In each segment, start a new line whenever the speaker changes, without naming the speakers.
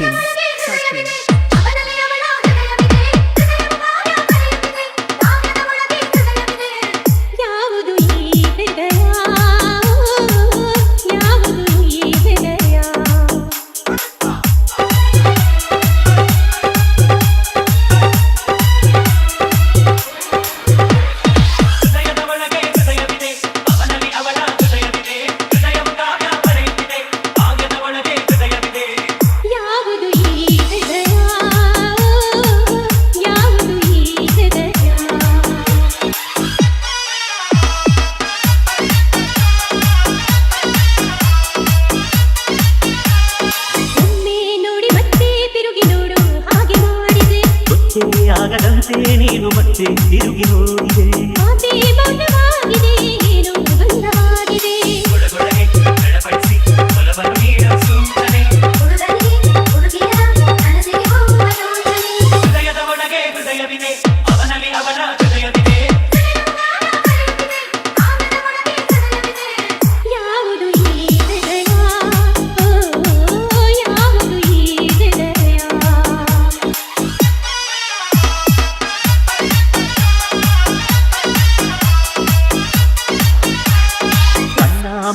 watching. ಆಗದಂತೆ ನೀನು ಮತ್ತೆ ತಿರುಗಿ ಹೋಗಿದೆ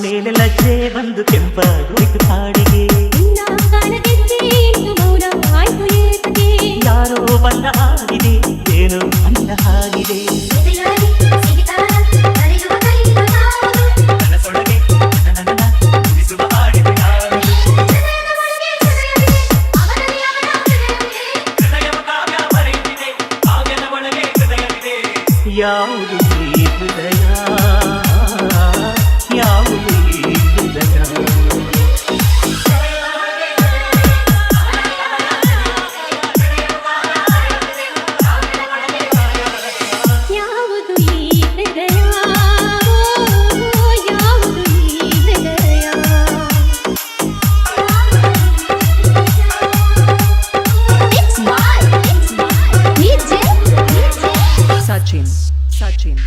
ಮೇಲೆ ಲಜ್ಜೆ ಬಂದು ಕೆಂಪಾಗೋಯ್ತು ಕಾಡಿಗೆ. ಯಾರೋ ಬಂದ ಹಾಗಿದೆ ಏನೋ ಅಂದ ಹಾಗಿದೆ.
ಯಾವುದು
ಹೃದಯ? način.